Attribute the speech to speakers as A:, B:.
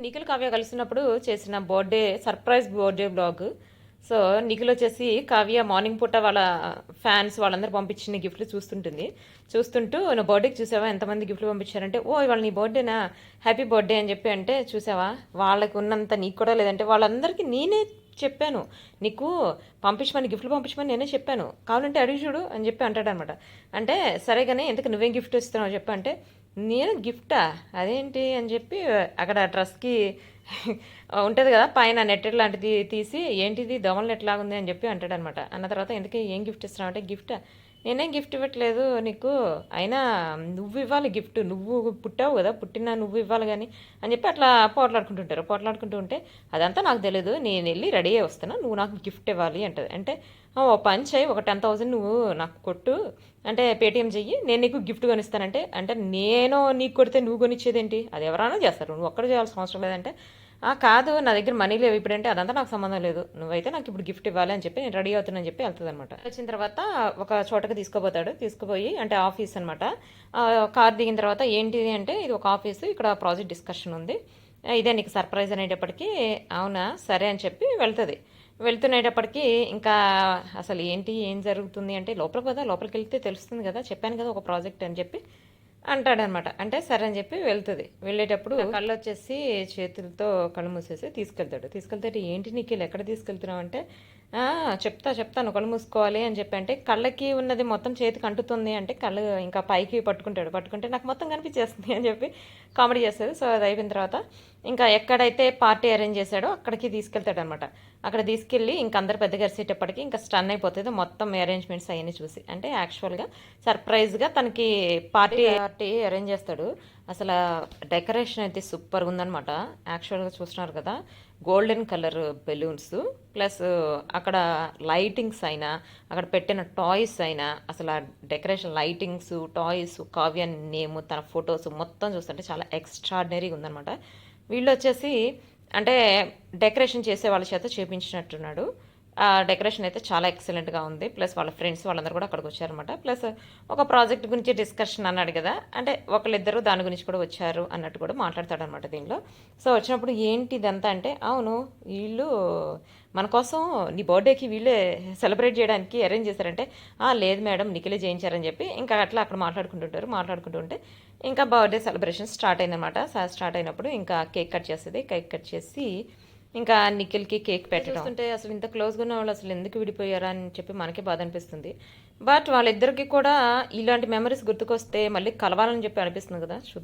A: నిఖిల్ కావ్య కలిసినప్పుడు చేసిన birthday surprise birthday blog. So Nikhil వచ్చేసి కావ్య మార్నింగ్ పూట వాళ్ళ ఫ్యాన్స్ వాళ్ళందరూ పంపించిన గిఫ్ట్లు చూస్తుంటుంది. చూస్తుంటూ నువ్వు బర్త్డేకి చూసావా? ఎంతమంది గిఫ్ట్లు పంపించారంటే ఓ ఇవాళ నీ బర్త్డేనా? హ్యాపీ బర్త్డే అని చెప్పి అంటే చూసావా? వాళ్ళకి ఉన్నంత నీకు కూడా లేదంటే వాళ్ళందరికీ నేనే చెప్పాను. నీకు పంపించమని గిఫ్ట్లు పంపించమని నేనే చెప్పాను. కావాలంటే అడిగి చూడు అని చెప్పి అంటాడనమాట. అంటే సరే కానీ ఎందుకు నువ్వేం గిఫ్ట్ ఇస్తున్నావు? చెప్పంటే నేను గిఫ్టా? అదేంటి అని చెప్పి అక్కడ డ్రెస్కి ఉంటుంది కదా పైన నెట్ లాంటిది తీసి ఏంటిది? దోమల నెట్ లాగుంది అని చెప్పి అంటాడనమాట. అన్న తర్వాత ఎందుకు? ఏం గిఫ్ట్ ఇస్తున్నావు? అంటే గిఫ్టా? నేనేం గిఫ్ట్ ఇవ్వట్లేదు నీకు. అయినా నువ్వు ఇవ్వాలి గిఫ్ట్. నువ్వు పుట్టావు కదా పుట్టినా నువ్వు ఇవ్వాలి కానీ అని చెప్పి అట్లా పోట్లాడుకుంటుంటారు. పోట్లాడుకుంటూ ఉంటే అదంతా నాకు తెలియదు నేను వెళ్ళి రెడీ అయ్యి వస్తాను నువ్వు నాకు గిఫ్ట్ ఇవ్వాలి అంటది. అంటే ఓ పని చేయి. ఒక టెన్ థౌసండ్ నువ్వు నాకు కొట్టు. అంటే పేటిఎం చెయ్యి. నేను నీకు గిఫ్ట్ కొనిస్తానంటే అంటే నేను నీకు కొడితే నువ్వు కొనిచ్చేదేంటి? అది ఎవరైనా చేస్తారు. నువ్వు ఒక్కడ చేయాల్సిన అవసరం లేదంటే కాదు నా దగ్గర మనీ లేవు ఇప్పుడంటే అదంతా నాకు సంబంధం లేదు. నువ్వైతే నాకు ఇప్పుడు గిఫ్ట్ ఇవ్వాలి అని చెప్పి నేను రెడీ అవుతున్నాను చెప్పి వెళ్తుంది అనమాట వచ్చిన తర్వాత ఒక చోటకి తీసుకుపోతాడు. తీసుకుపోయి అంటే ఆఫీస్ అనమాట కార్ దిగిన తర్వాత ఏంటిది అంటే ఇది ఒక ఆఫీసు ఇక్కడ ప్రాజెక్ట్ డిస్కషన్ ఉంది. ఇదే నీకు సర్ప్రైజ్ అనేటప్పటికీ అవునా సరే అని చెప్పి వెళ్తుంది. వెళ్తునేటప్పటికి ఇంకా అసలు ఏంటి ఏం జరుగుతుంది అంటే లోపలికి కదా లోపలికి వెళ్తే తెలుస్తుంది కదా చెప్పాను కదా ఒక ప్రాజెక్ట్ అని చెప్పి అంటాడనమాట. అంటే సరే అని చెప్పి వెళ్తుంది. వెళ్ళేటప్పుడు కళ్ళు వచ్చేసి చేతులతో కళ్ళు మూసేసి తీసుకెళ్తాడు. తీసుకెళ్తే ఏంటి నీకు ఎక్కడ తీసుకెళ్తున్నావు అంటే చెప్తా చెప్తాను కళ్ళు మూసుకోవాలి అని చెప్పి అంటే కళ్ళకి ఉన్నది మొత్తం చేతికి అంటుతుంది అంటే కళ్ళు ఇంకా పైకి పట్టుకుంటాడు. పట్టుకుంటే నాకు మొత్తం కనిపించేస్తుంది అని చెప్పి కామెడీ చేస్తుంది. సో అది అయిపోయిన తర్వాత ఇంకా ఎక్కడైతే పార్టీ అరేంజ్ చేశాడో అక్కడికి తీసుకెళ్తాడు అనమాట అక్కడ తీసుకెళ్ళి ఇంక అందరు పెద్దగా అరిసేటప్పటికి ఇంకా స్టన్ అయిపోతుంది. మొత్తం అరేంజ్మెంట్స్ అవన్నీ చూసి. అంటే యాక్చువల్గా సర్ప్రైజ్గా తనకి పార్టీ పార్టీ అరేంజ్ చేస్తాడు. అసలు డెకరేషన్ అయితే సూపర్గా ఉందన్నమాట. యాక్చువల్గా చూస్తున్నారు కదా గోల్డెన్ కలర్ బెలూన్స్ ప్లస్ అక్కడ లైటింగ్స్ అయినా అక్కడ పెట్టిన టాయ్స్ అయినా అసలు ఆ decoration lightings toys Kavya name తన ఫొటోస్ మొత్తం చూస్తుంటే చాలా ఎక్స్ట్రాడినరీగా ఉందన్నమాట. వీళ్ళు వచ్చేసి అంటే డెకరేషన్ చేసే వాళ్ళ చేత చేపించినట్టున్నాడు. డెకరేషన్ అయితే చాలా ఎక్సలెంట్గా ఉంది. ప్లస్ వాళ్ళ ఫ్రెండ్స్ వాళ్ళందరూ కూడా అక్కడికి వచ్చారనమాట ప్లస్ ఒక ప్రాజెక్ట్ గురించి డిస్కషన్ అన్నాడు కదా. అంటే ఒకళ్ళిద్దరు దాని గురించి కూడా వచ్చారు అన్నట్టు కూడా మాట్లాడతాడు అనమాట దీనిలో. సో వచ్చినప్పుడు ఏంటి ఇదంతా అంటే అవును వీళ్ళు మన కోసం నీ బర్త్డేకి వీళ్ళే సెలబ్రేట్ చేయడానికి అరేంజ్ చేశారంటే "ఆ, లేదు మేడం నిఖిలే చేయించారని చెప్పి ఇంకా అట్లా అక్కడ మాట్లాడుకుంటుంటారు మాట్లాడుకుంటుంటే ఇంకా బర్త్డే సెలబ్రేషన్ స్టార్ట్ అయిందనమాట స్టార్ట్ అయినప్పుడు ఇంకా కేక్ కట్ చేస్తుంది కేక్ కట్ చేసి ఇంకా నిఖిల్కి కేక్ పెట్టడం. అంటే అసలు ఇంత క్లోజ్గా ఉన్న వాళ్ళు అసలు ఎందుకు విడిపోయారా అని చెప్పి మనకే బాధ అనిపిస్తుంది. బట్ వాళ్ళిద్దరికి కూడా ఇలాంటి మెమరీస్ గుర్తుకొస్తే మళ్ళీ కలవాలని చెప్పి అనిపిస్తుంది కదా